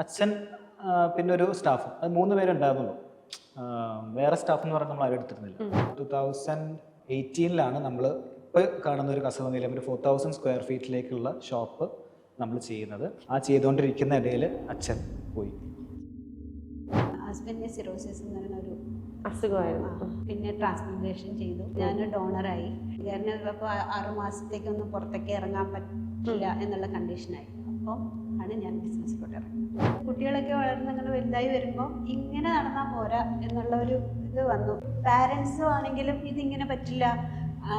അച്ഛൻ പിന്നെ ഒരു സ്റ്റാഫ്. അത് മൂന്ന് പേരുണ്ടായിരുന്നുള്ളൂ വേറെ സ്റ്റാഫ് എന്ന് പറഞ്ഞാൽ നമ്മൾ ആരും എടുത്തിരുന്നില്ല. ടു തൗസൻഡ് എയ്റ്റീനിലാണ് നമ്മൾ ഇപ്പോൾ കാണുന്ന ഒരു കസവ നിലയം ഒരു ഫോർ തൗസൻഡ് സ്ക്വയർ ഫീറ്റിലേക്കുള്ള ഷോപ്പ് നമ്മൾ ചെയ്യുന്നത്. ആ ചെയ്തുകൊണ്ടിരിക്കുന്ന ഇടയിൽ അച്ഛൻ പോയി. ഹസ്ബൻഡിന് സിറോസിസ് എന്ന് പറയുന്ന ഒരു അസുഖമായിരുന്നു. പിന്നെ ട്രാൻസ്പ്ലാന്റേഷൻ ചെയ്തു. ഞാൻ ഡോണറായി. കാരണം അപ്പോൾ ആറ് മാസത്തേക്കൊന്നും പുറത്തേക്ക് ഇറങ്ങാൻ പറ്റില്ല എന്നുള്ള കണ്ടീഷനായി അപ്പോൾ ആണ് ഞാൻ ബിസിനസ്സിലോട്ട് ഇറങ്ങുന്നത്. കുട്ടികളൊക്കെ വളർന്ന് അങ്ങനെ വലുതായി വരുമ്പോൾ ഇങ്ങനെ നടന്നാൽ പോരാ എന്നുള്ള ഒരു ഇത് വന്നു. പാരൻസും ആണെങ്കിലും ഇതിങ്ങനെ പറ്റില്ല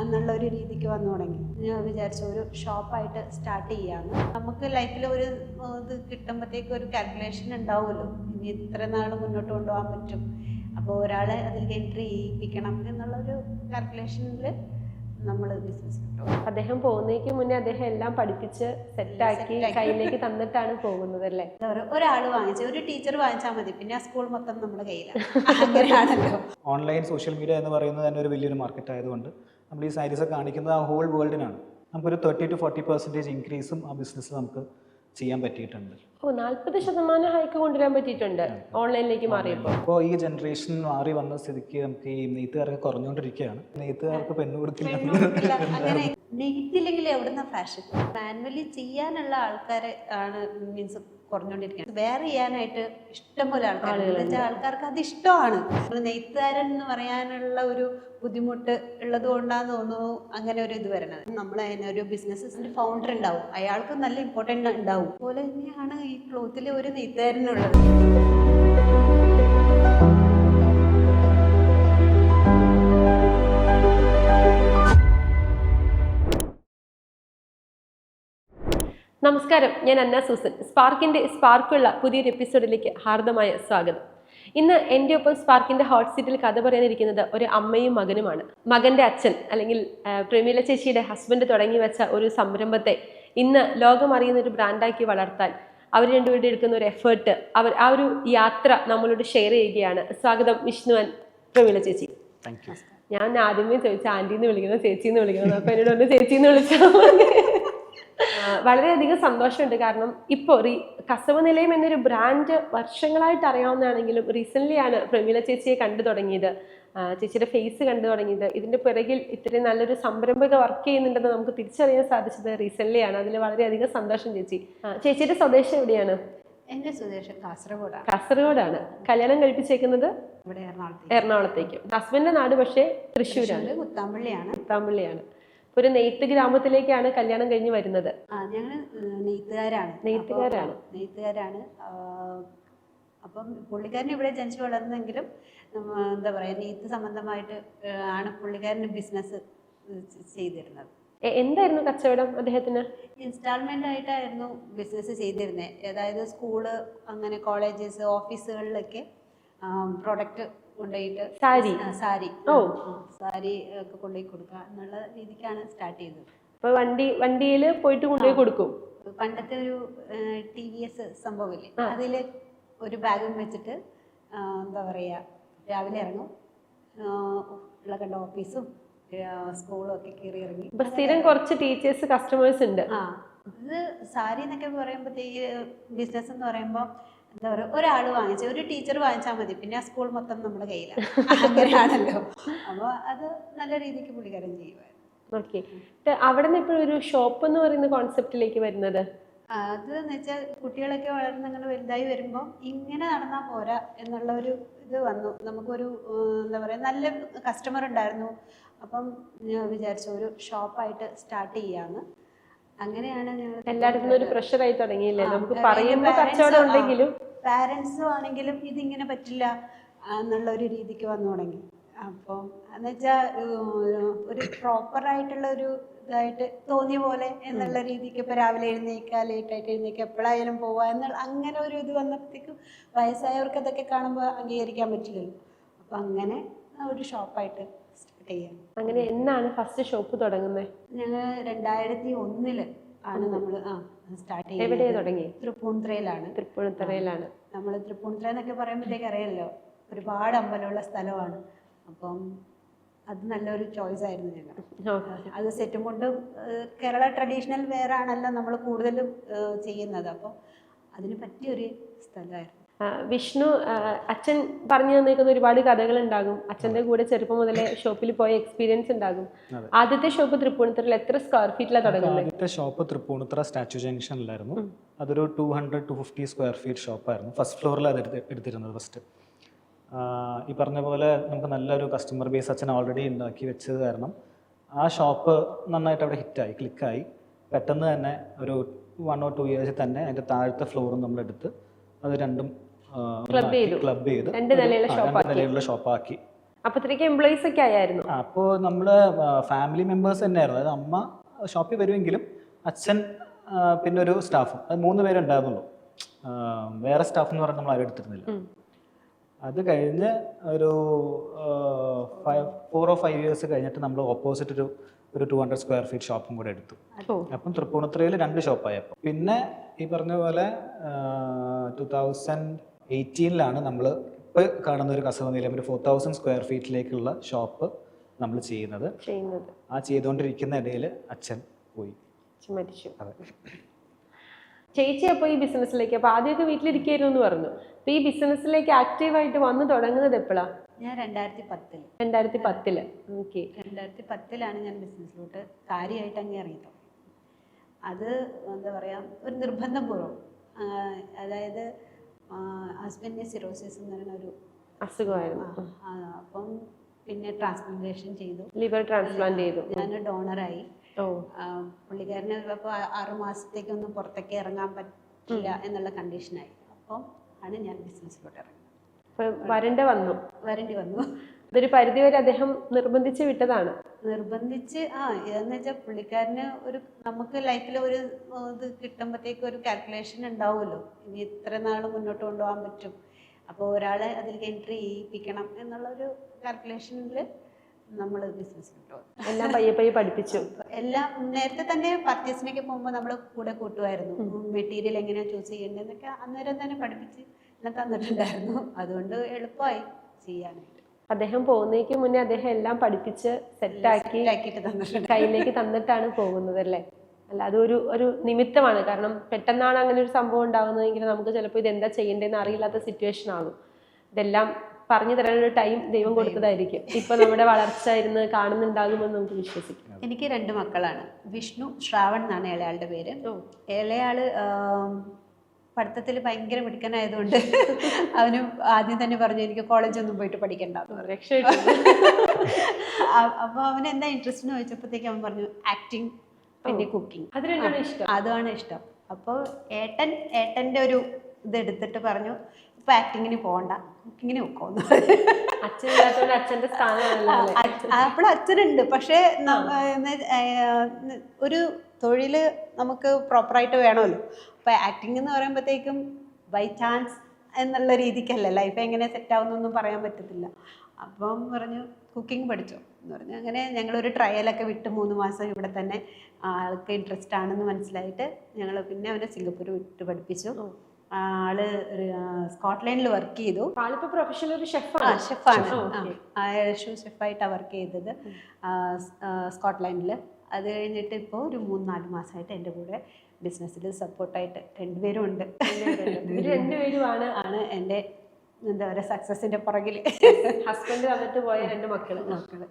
എന്നുള്ള ഒരു രീതിക്ക് വന്നു തുടങ്ങി. ഞാൻ വിചാരിച്ചു ഒരു ഷോപ്പായിട്ട് സ്റ്റാർട്ട് ചെയ്യാമെന്ന് നമുക്ക് ലൈഫിൽ ഒരു ഇത് കിട്ടുമ്പോഴത്തേക്ക് ഒരു കാൽക്കുലേഷൻ ഉണ്ടാവുമല്ലോ. ഇനി ഇത്ര നാൾ മുന്നോട്ട് കൊണ്ടുപോകാൻ പറ്റും. അപ്പോൾ ഒരാളെ അതിൽ എൻട്രി ചെയ്യിപ്പിക്കണം എന്നുള്ളൊരു കാൽക്കുലേഷനിൽ നമ്മൾ ബിസിനസ് കിട്ടും അദ്ദേഹം പോകുന്നതിക്ക് മുന്നേ അദ്ദേഹം എല്ലാം പഠിപ്പിച്ച് സെറ്റാക്കി ആക്കി. കയ്യിലേക്ക് തന്നിട്ടാണ് പോകുന്നത് അല്ലേ? ഒരാൾ വാങ്ങിച്ച ഒരു ടീച്ചർ വാങ്ങിച്ചാൽ മതി. പിന്നെ ആ സ്കൂൾ മൊത്തം നമ്മുടെ കയ്യിലാണ് അങ്ങനെയാണല്ലോ. ഓൺലൈൻ സോഷ്യൽ മീഡിയ എന്ന് പറയുന്നത് തന്നെ ഒരു വലിയൊരു മാർക്കറ്റ് ആയതുകൊണ്ട് നമ്മൾ ഈ സാരീസ് കാണിക്കുന്നത് ആ ഹോൾ വേൾഡിനാണ് നമുക്കൊരു തേർട്ടി ടു ഫോർട്ടി പെർസെന്റേജ് ഇൻക്രീസും ആ ബിസിനസ് നമുക്ക് ചെയ്യാൻ പറ്റിയിട്ടുണ്ട്. ഓ നാല്പത് ശതമാനം ഹൈക്ക് കൊണ്ടുവരാൻ പറ്റിയിട്ടുണ്ട് ഓൺലൈനിലേക്ക് മാറിയപ്പോൾ ഇപ്പോൾ ഈ ജനറേഷൻ മാറി വന്ന സ്ഥിതിക്ക് നമുക്ക് ഈ നെയ്ത്തുകാരൊക്കെ കുറഞ്ഞുകൊണ്ടിരിക്കുകയാണ്. നെയ്ത്തുകാർക്ക് പെണ്ണു കൊടുക്കില്ല. നെയ്ത്തില്ലെങ്കിൽ എവിടുന്ന ഫാഷൻ മാനുവലി ചെയ്യാനുള്ള ആൾക്കാരെ ആണ് മീൻസ് കുറഞ്ഞുകൊണ്ടിരിക്കുന്നത് വേറെ ചെയ്യാനായിട്ട് ഇഷ്ടംപോലെ ആൾക്കാർ വെച്ചാൽ ആൾക്കാർക്ക് അത് ഇഷ്ടമാണ്. നെയ്ത്തുകാരൻ എന്ന് പറയാനുള്ള ഒരു ബുദ്ധിമുട്ട് ഉള്ളത് കൊണ്ടാന്ന് തോന്നുന്നു അങ്ങനെ ഒരു ഇത് വരണത് നമ്മൾ അതിനെ ഒരു ബിസിനസ്സിന്റെ ഫൗണ്ടർ ഉണ്ടാവും. അയാൾക്ക് നല്ല ഇമ്പോർട്ടന്റ് ഉണ്ടാവും. അതുപോലെ തന്നെയാണ് ഈ ക്ലോത്തിൽ ഒരു നെയ്ത്തുകാരനുള്ളത് നമസ്കാരം ഞാൻ അന്ന സൂസൻ. സ്പാർക്കിന്റെ സ്പാർക്കുള്ള പുതിയൊരു എപ്പിസോഡിലേക്ക് ഹാർദമായ സ്വാഗതം. ഇന്ന് എന്റെ ഒപ്പം സ്പാർക്കിന്റെ ഹോട്ട് സീറ്റിൽ കഥ പറയാനിരിക്കുന്നത് ഒരു അമ്മയും മകനുമാണ്. മകന്റെ അച്ഛൻ അല്ലെങ്കിൽ പ്രമീല ചേച്ചിയുടെ ഹസ്ബൻഡ് തുടങ്ങി വെച്ച ഒരു സംരംഭത്തെ ഇന്ന് ലോകം അറിയുന്ന ഒരു ബ്രാൻഡാക്കി വളർത്താൻ അവർ രണ്ടുപേരുടെ എടുക്കുന്ന ഒരു എഫേർട്ട് അവർ ആ ഒരു യാത്ര നമ്മളോട് ഷെയർ ചെയ്യുകയാണ്. സ്വാഗതം വിഷ്ണു ആൻഡ് പ്രമീല ചേച്ചി. ഞാൻ ആദ്യമേ ചോദിച്ചു ആന്റിന്ന് വിളിക്കണം ചേച്ചിന്ന് വിളിക്കണം അപ്പൊ എന്നോട് ഒന്ന് ചേച്ചിന്ന് വിളിച്ചാൽ വളരെയധികം സന്തോഷമുണ്ട്. കാരണം ഇപ്പോൾ റീ കസവ നിലയം എന്നൊരു ബ്രാൻഡ് വർഷങ്ങളായിട്ട് അറിയാവുന്നതാണെങ്കിലും റീസെന്റ്ലി ആണ് പ്രമീല ചേച്ചിയെ കണ്ടു തുടങ്ങിയത്. ചേച്ചിയുടെ ഫേസ് കണ്ടു തുടങ്ങിയത്. ഇതിന്റെ പിറകിൽ ഇത്രയും നല്ലൊരു സംരംഭക വർക്ക് ചെയ്യുന്നുണ്ടെന്ന് നമുക്ക് തിരിച്ചറിയാൻ സാധിച്ചത് റീസെന്റ്ലി ആണ് അതിൽ വളരെയധികം സന്തോഷം ചേച്ചി. ചേച്ചിയുടെ സ്വദേശം എവിടെയാണ്? എന്റെ സ്വദേശം കാസർഗോഡാണ്. കാസർഗോഡാണ്. കല്യാണം കഴിപ്പിച്ചേക്കുന്നത് ഇവിടെ എറണാകുളത്തേക്ക്. എറണാകുളത്തേക്കും. ഹസ്ബൻഡിന്റെ നാട് പക്ഷേ തൃശ്ശൂരാണ്. തൃശ്ശൂര് കുത്താമ്പള്ളിയാണ്. കുത്താമ്പള്ളിയാണ്. ഒരു നെയ്ത്ത് ഗ്രാമത്തിലേക്കാണ് കല്യാണം കഴിഞ്ഞ് വരുന്നത്. ആ ഞങ്ങൾ നെയ്ത്തുകാരാണ്. നെയ്ത്തുകാരാണ്. നെയ്ത്തുകാരാണ്. അപ്പം പുള്ളിക്കാരൻ ഇവിടെ ജനിച്ചു വളർന്നെങ്കിലും എന്താ പറയുക നെയ്ത്ത് സംബന്ധമായിട്ട് ആണ് പുള്ളിക്കാരന് ബിസിനസ് ചെയ്തിരുന്നത്. എന്തായിരുന്നു കച്ചവടം അദ്ദേഹത്തിന്? ഇൻസ്റ്റാൾമെന്റ് ആയിട്ടായിരുന്നു ബിസിനസ് ചെയ്തിരുന്നത് അതായത് സ്കൂൾ അങ്ങനെ കോളേജസ് ഓഫീസുകളിലൊക്കെ പ്രൊഡക്റ്റ് കൊണ്ടുപോയിട്ട് സാരി. സാരി. ഓ. സാരി ഒക്കെ കൊണ്ടുപോയി കൊടുക്കുക എന്നുള്ള രീതിക്കാണ് സ്റ്റാർട്ട് ചെയ്തത്. അപ്പൊ വണ്ടി വണ്ടിയിൽ പോയിട്ട് കൊണ്ടുപോയി കൊടുക്കും. പണ്ടത്തെ ഒരു ടി വി എസ് സംഭവമില്ലേ? അതിൽ ഒരു ബാഗും വെച്ചിട്ട് എന്താ പറയുക രാവിലെ ഇറങ്ങും. ഉള്ള കണ്ട ഓഫീസും സ്കൂളും ഒക്കെ കയറി ഇറങ്ങി. ഇപ്പൊ സ്ഥിരം കുറച്ച് ടീച്ചേഴ്സ് കസ്റ്റമേഴ്സ് ഉണ്ട്. ആ. ഇത് സാരി എന്നൊക്കെ പറയുമ്പോഴത്തേക്ക് ബിസിനസ് എന്ന് പറയുമ്പോൾ എന്താ പറയുക ഒരാൾ വാങ്ങിച്ച ഒരു ടീച്ചർ വാങ്ങിച്ചാൽ മതി. പിന്നെ ആ സ്കൂൾ മൊത്തം നമ്മുടെ കയ്യിലാണ് അങ്ങനെയാണല്ലോ. അപ്പോൾ അത് നല്ല രീതിക്ക് പുള്ളിക്കാരൻ ചെയ്യുമായിരുന്നു ഓക്കെ. അവിടെ നിന്ന് ഇപ്പോഴും ഒരു ഷോപ്പ് എന്ന് പറയുന്ന കോൺസെപ്റ്റിലേക്ക് വരുന്നത്? അത് എന്ന് വെച്ചാൽ കുട്ടികളൊക്കെ വളർന്ന് അങ്ങനെ വലുതായി വരുമ്പോൾ ഇങ്ങനെ നടന്നാൽ പോരാ എന്നുള്ള ഒരു ഇത് വന്നു. നമുക്കൊരു എന്താ പറയുക നല്ല കസ്റ്റമർ ഉണ്ടായിരുന്നു. അപ്പം ഞാൻ വിചാരിച്ചു ഒരു ഷോപ്പായിട്ട് സ്റ്റാർട്ട് ചെയ്യാന്ന്. അങ്ങനെയാണ് ഞങ്ങൾ എല്ലായിടത്തും ഒരു പ്രഷറായി തുടങ്ങിയില്ലേ? നമുക്ക് കച്ചവടം ഉണ്ടെങ്കിലും. പാരൻസും ആണെങ്കിലും ഇതിങ്ങനെ പറ്റില്ല എന്നുള്ള ഒരു രീതിക്ക് വന്നു തുടങ്ങി. അപ്പോൾ എന്ന് വെച്ചാൽ ഒരു പ്രോപ്പറായിട്ടുള്ള ഒരു ഇതായിട്ട് തോന്നിയ പോലെ എന്നുള്ള രീതിക്ക് ഇപ്പോൾ രാവിലെ എഴുന്നേക്കുക ലേറ്റായിട്ട് എഴുന്നേക്കുക എപ്പോഴായാലും പോവാ എന്നുള്ള അങ്ങനെ ഒരു ഇത് വന്നപ്പോഴത്തേക്കും വയസ്സായവർക്ക് അതൊക്കെ കാണുമ്പോൾ അംഗീകരിക്കാൻ പറ്റില്ലല്ലോ. അപ്പോൾ അങ്ങനെ ഒരു ഷോപ്പായിട്ട് സ്റ്റാർട്ട് ചെയ്യാം. അങ്ങനെ എന്നാണ് ഫസ്റ്റ് ഷോപ്പ് തുടങ്ങുന്നത് ഞങ്ങൾ രണ്ടായിരത്തി ഒന്നിൽ ആണ് നമ്മൾ ആ സ്റ്റാർട്ട് ചെയ്തത്. എവിടെ തുടങ്ങി തൃപ്പൂണിത്തറയിലാണ്. തൃപ്പൂണിത്തറയിലാണ്. നമ്മൾ തൃപ്പൂണിത്തറ എന്നൊക്കെ പറയുമ്പോഴത്തേക്ക് അറിയാമല്ലോ ഒരുപാട് അമ്പലമുള്ള സ്ഥലമാണ്. അപ്പം അത് നല്ലൊരു ചോയ്സ് ആയിരുന്നു ഞങ്ങൾ അത് സെറ്റും കൊണ്ട് കേരള ട്രഡീഷണൽ വെയർ ആണല്ലോ നമ്മൾ കൂടുതലും ചെയ്യുന്നത്. അപ്പോൾ അതിന് പറ്റിയൊരു സ്ഥലമായിരുന്നു. വിഷ്ണു അച്ഛൻ പറഞ്ഞു തന്നേക്കുന്ന ഒരുപാട് കഥകൾ ഉണ്ടാകും അച്ഛന്റെ കൂടെ ചെറുപ്പം മുതലേ ഷോപ്പിൽ പോയ എക്സ്പീരിയൻസ് ഉണ്ടാകും. ആദ്യത്തെ ഷോപ്പ് തൃപ്പൂണിത്തുറയിൽ എത്ര സ്ക്വയർ ഫീറ്റിലാണ് തുടങ്ങുന്നത്? ആദ്യത്തെ ഷോപ്പ് തൃപ്പൂണിത്തുറ സ്റ്റാച്യു ജംഗ്ഷനിലായിരുന്നു. അതൊരു two hundred to fifty square feet ഷോപ്പായിരുന്നു. First ഫ്ലോറിൽ അത് എടുത്ത് എടുത്തിരുന്നത് ഫസ്റ്റ് ഈ പറഞ്ഞ പോലെ നമുക്ക് നല്ലൊരു കസ്റ്റമർ ബേസ് അച്ഛൻ ഓൾറെഡി ഉണ്ടാക്കി വെച്ചത് കാരണം ആ ഷോപ്പ് നന്നായിട്ട് അവിടെ ഹിറ്റായി ക്ലിക്കായി പെട്ടെന്ന് തന്നെ ഒരു വൺ ഓർ ടു ഇയേഴ്സിൽ തന്നെ അതിന്റെ താഴത്തെ ഫ്ലോറും നമ്മൾ എടുത്ത് അത് രണ്ടും ചെയ്തു. ക്ലബ് ചെയ്ത്. രണ്ട് നിലയുള്ള ഷോപ്പാക്കി അപ്പത്തേക്ക് എംപ്ലോയീസ് ഒക്കെ ആയിരുന്നു അപ്പോൾ നമ്മൾ ഫാമിലി മെമ്പേഴ്സ് തന്നെയായിരുന്നു. അതായത് അമ്മ ഷോപ്പിൽ വരുമെങ്കിലും അച്ഛൻ പിന്നെ ഒരു സ്റ്റാഫും അത് മൂന്ന് പേരുണ്ടായിരുന്നുള്ളൂ വേറെ സ്റ്റാഫ് എന്ന് പറഞ്ഞാൽ നമ്മൾ ആരും എടുത്തിരുന്നില്ല അത് കഴിഞ്ഞ് ഒരു five four or five years കഴിഞ്ഞിട്ട് നമ്മൾ ഓപ്പോസിറ്റ് ഒരു ഒരു ടു ഹൺഡ്രഡ് സ്ക്വയർ ഫീറ്റ് ഷോപ്പും കൂടെ എടുത്തു. അപ്പം തൃപ്പൂണിത്തുറയിൽ രണ്ട് ഷോപ്പായപ്പോൾ പിന്നെ ഈ പറഞ്ഞ പോലെ ടു തൗസൻഡ് എയ്റ്റീനിലാണ് നമ്മൾ ഇപ്പോൾ കാണുന്ന ഒരു കസവ നിലയം ഒരു ഫോർ തൗസൻഡ് സ്ക്വയർ ഫീറ്റിലേക്കുള്ള ഷോപ്പ് നമ്മൾ ചെയ്യുന്നത്. ആ ചെയ്തുകൊണ്ടിരിക്കുന്ന ഇടയിൽ അച്ഛൻ പോയി. മരിച്ചു. ചേച്ചി അപ്പോൾ ഈ ബിസിനസ്സിലേക്ക് അപ്പോൾ ആദ്യമൊക്കെ വീട്ടിലിരിക്കുന്നു എന്ന് പറഞ്ഞു. അപ്പോൾ ഈ ബിസിനസ്സിലേക്ക് ആക്റ്റീവായിട്ട് വന്ന് തുടങ്ങുന്നത് എപ്പോഴാ ഞാൻ രണ്ടായിരത്തി പത്തിൽ രണ്ടായിരത്തി പത്തിൽ ഓക്കെ. രണ്ടായിരത്തി പത്തിലാണ് ഞാൻ ബിസിനസ്സിലോട്ട് കാര്യമായിട്ട് അങ്ങ് ഇറങ്ങിയത് അത് എന്താ പറയുക ഒരു നിർബന്ധപൂർവം. അതായത് ഹസ്ബൻഡിന് സിറോസിസ് എന്ന് പറയുന്ന ഒരു അസുഖമായിരുന്നു. അപ്പം പിന്നെ ട്രാൻസ്പ്ലാന്റേഷൻ ചെയ്തു. ലിവർ ട്രാൻസ്പ്ലാന്റ് ചെയ്തു. ഞാൻ ഡോണറായി പുള്ളിക്കാരന് ഇപ്പോൾ ആറു മാസത്തേക്കൊന്നും പുറത്തേക്ക് ഇറങ്ങാൻ പറ്റില്ല എന്നുള്ള കണ്ടീഷനായി അപ്പം ആണ് ഞാൻ ബിസിനസ്സിലോട്ട് ഇറങ്ങി വരണ്ട വന്നു. വരണ്ടി വന്നു. അതൊരു പരിധിവരെ അദ്ദേഹം നിർബന്ധിച്ച് വിട്ടതാണ്. നിർബന്ധിച്ച് ആ എന്ന് വെച്ചാൽ പുള്ളിക്കാരന് ഒരു നമുക്ക് ലൈഫിൽ ഒരു ഇത് കിട്ടുമ്പോഴത്തേക്ക് ഒരു കാൽക്കുലേഷൻ ഉണ്ടാവുമല്ലോ. ഇനി ഇത്ര നാൾ മുന്നോട്ട് കൊണ്ടുപോകാൻ പറ്റും. അപ്പോൾ ഒരാളെ അതിലേക്ക് എൻട്രി ചെയ്യിപ്പിക്കണം എന്നുള്ളൊരു കാൽക്കുലേഷനിൽ നമ്മൾ ബിസിനസ് കിട്ടും എല്ലാം പയ്യെ പയ്യെ പഠിപ്പിച്ചു. എല്ലാം നേരത്തെ തന്നെ പർച്ചേസിനൊക്കെ പോകുമ്പോൾ നമ്മൾ കൂടെ കൂട്ടുമായിരുന്നു. മെറ്റീരിയൽ എങ്ങനെയാണ് ചൂസ് ചെയ്യേണ്ടതെന്നൊക്കെ അന്നേരം തന്നെ പഠിപ്പിച്ച് എല്ലാം തന്നിട്ടുണ്ടായിരുന്നു. അതുകൊണ്ട് എളുപ്പമായി ചെയ്യാനായിട്ട്. അദ്ദേഹം പോകുന്നതിക്ക് മുന്നേ അദ്ദേഹം എല്ലാം പഠിപ്പിച്ച് സെറ്റാക്കി കയ്യിലേക്ക് തന്നിട്ടാണ് പോകുന്നത് അല്ലേ? അല്ല അതൊരു ഒരു നിമിത്തമാണ്. കാരണം പെട്ടെന്നാണ് അങ്ങനെ ഒരു സംഭവം ഉണ്ടാകുന്നതെങ്കിൽ നമുക്ക് ചിലപ്പോൾ ഇത് എന്താ ചെയ്യേണ്ടതെന്ന് അറിയില്ലാത്ത സിറ്റുവേഷൻ ആകും. ഇതെല്ലാം പറഞ്ഞു തരാൻ ഒരു ടൈം ദൈവം കൊടുത്തതായിരിക്കും. ഇപ്പൊ നമ്മുടെ വളർച്ച ഇരുന്ന് കാണുന്നുണ്ടാകുമെന്ന് നമുക്ക് വിശ്വസിക്കാം. എനിക്ക് രണ്ട് മക്കളാണ്. വിഷ്ണു ശ്രാവൺ എന്നാണ് ഇളയാളുടെ പേര്. ഇളയാൾ പഠിത്തത്തിൽ ഭയങ്കര മിടുക്കനായതുകൊണ്ട് അവന് ആദ്യം തന്നെ പറഞ്ഞു എനിക്ക് കോളേജൊന്നും പോയിട്ട് പഠിക്കണ്ട. എന്ന് പറഞ്ഞു. രക്ഷപ്പെട്ടു അ- അപ്പൊ അവന് എന്താ ഇൻട്രസ്റ്റ് എന്ന് ചോദിച്ചപ്പോഴത്തേക്ക് അവൻ പറഞ്ഞു ആക്ടിങ് പിന്നെ കുക്കിംഗ് അതുമാണ് ഇഷ്ടം. അപ്പോൾ ഏട്ടൻ ഏട്ടന്റെ ഒരു ഇത് എടുത്തിട്ട് പറഞ്ഞു ഇപ്പൊ ആക്ടിങ്ങിന് പോകണ്ട സ്ഥാനമാണല്ലോ അല്ലേ? അപ്പോൾ അച്ഛനുണ്ട്. പക്ഷേ ഒരു തൊഴിൽ നമുക്ക് പ്രോപ്പറായിട്ട് വേണമല്ലോ. അപ്പോൾ ആക്ടിങ് എന്ന് പറയുമ്പോഴത്തേക്കും ബൈ ചാൻസ് എന്നുള്ള രീതിക്കല്ല ലൈഫ് എങ്ങനെ സെറ്റ് ആവുന്നൊന്നും പറയാൻ പറ്റത്തില്ല. അപ്പം പറഞ്ഞു കുക്കിംഗ് പഠിച്ചോ? എന്ന് പറഞ്ഞു. അങ്ങനെ ഞങ്ങളൊരു ട്രയലൊക്കെ വിട്ട് മൂന്ന് മാസം ഇവിടെ തന്നെ ആൾക്ക് ഇൻട്രസ്റ്റ് ആണെന്ന് മനസ്സിലായിട്ട് ഞങ്ങൾ പിന്നെ അവനെ സിംഗപ്പൂർ വിട്ട് പഠിപ്പിച്ചു. ആൾ സ്കോട്ട്ലൻഡിൽ വർക്ക് ചെയ്തു. ആളിപ്പോ പ്രൊഫഷണൽ ഒരു ഷെഫാണ് ഷെഫാണ്. ഷൂ ഷെഫായിട്ടാണ് വർക്ക് ചെയ്തത്. സ്കോട്ട്ലൻഡിൽ അത് കഴിഞ്ഞിട്ട് ഇപ്പോൾ ഒരു മൂന്ന് നാല് മാസമായിട്ട് എന്റെ കൂടെ ബിസിനസ്സിൽ സപ്പോർട്ടായിട്ട് രണ്ടുപേരും ഉണ്ട്. രണ്ടുപേരുമാണ് ആണ്. എന്റെ എന്താ പറയുക സക്സസിന്റെ പുറകിൽ ഹസ്ബൻഡ് വന്നിട്ട് പോയ രണ്ട് മക്കൾ മക്കൾ.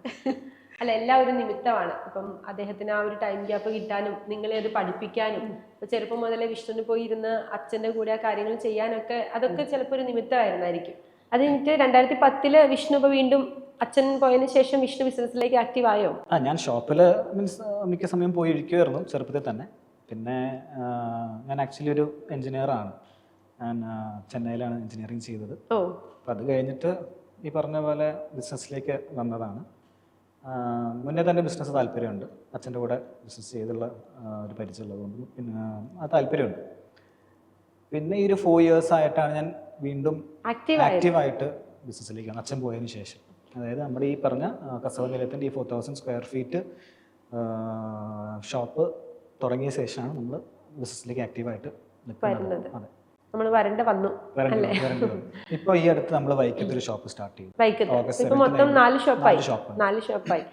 അല്ല എല്ലാം ഒരു നിമിത്തമാണ്. അപ്പം അദ്ദേഹത്തിന് ആ ഒരു ടൈം ഗ്യാപ്പ് കിട്ടാനും നിങ്ങളെ അത് പഠിപ്പിക്കാനും ഇപ്പൊ ചെറുപ്പം മുതലേ വിഷ്ണുവിന് പോയി ഇരുന്ന് അച്ഛന്റെ കൂടെ ആ കാര്യങ്ങൾ ചെയ്യാനൊക്കെ അതൊക്കെ ചിലപ്പോൾ ഒരു നിമിത്തമായിരുന്നായിരിക്കും. അത് കഴിഞ്ഞിട്ട് രണ്ടായിരത്തി പത്തിൽ വിഷ്ണു ഇപ്പൊ വീണ്ടും അച്ഛൻ പോയതിനു ശേഷം വിഷ്ണു ബിസിനസ്സിലേക്ക് ആക്റ്റീവ് ആയോ? ആ ഞാൻ ഷോപ്പിൽ മീൻസ് മിക്ക സമയം പോയി ഇരിക്കുമായിരുന്നു ചെറുപ്പത്തിൽ തന്നെ. പിന്നെ ഞാൻ ആക്ച്വലി ഒരു എഞ്ചിനീയറാണ് ഞാൻ ചെന്നൈയിലാണ് എഞ്ചിനീയറിങ് ചെയ്തത്. ഓ. അപ്പം അത് കഴിഞ്ഞിട്ട് ഈ പറഞ്ഞ പോലെ ബിസിനസ്സിലേക്ക് വന്നതാണ്. മുന്നേ തന്നെ ബിസിനസ് താല്പര്യമുണ്ട്. അച്ഛന്റെ കൂടെ ബിസിനസ് ചെയ്തുള്ള ഒരു പരിചയമുള്ളതുകൊണ്ട് പിന്നെ ആ താല്പര്യമുണ്ട്. പിന്നെ ഈ ഒരു ഫോർ ഇയേഴ്സ് ആയിട്ടാണ് ഞാൻ വീണ്ടും ആക്റ്റീവായിട്ട് ബിസിനസ്സിലേക്ക് വന്നത് അച്ഛൻ പോയതിന് ശേഷം. അതായത് നമ്മുടെ ഈ പറഞ്ഞ കസവ നിലയത്തിന്റെ ഈ four thousand square feet shop തുടങ്ങിയ ശേഷമാണ് നമ്മൾ ബിസിനസ്സിലേക്ക് ആക്റ്റീവായിട്ട് നിൽക്കുന്നത്. അതെ. നമ്മൾ വരണ്ട വന്നു. വരും. ഇപ്പൊ ഈ അടുത്ത് നമ്മൾ വൈക്കത്ത് ഒരു ഷോപ്പ് സ്റ്റാർട്ട് ചെയ്തു. ഓഗസ്റ്റ് ഇപ്പൊ 17 മൊത്തം നാല് ഷോപ്പായി. നാല് ഷോപ്പായി.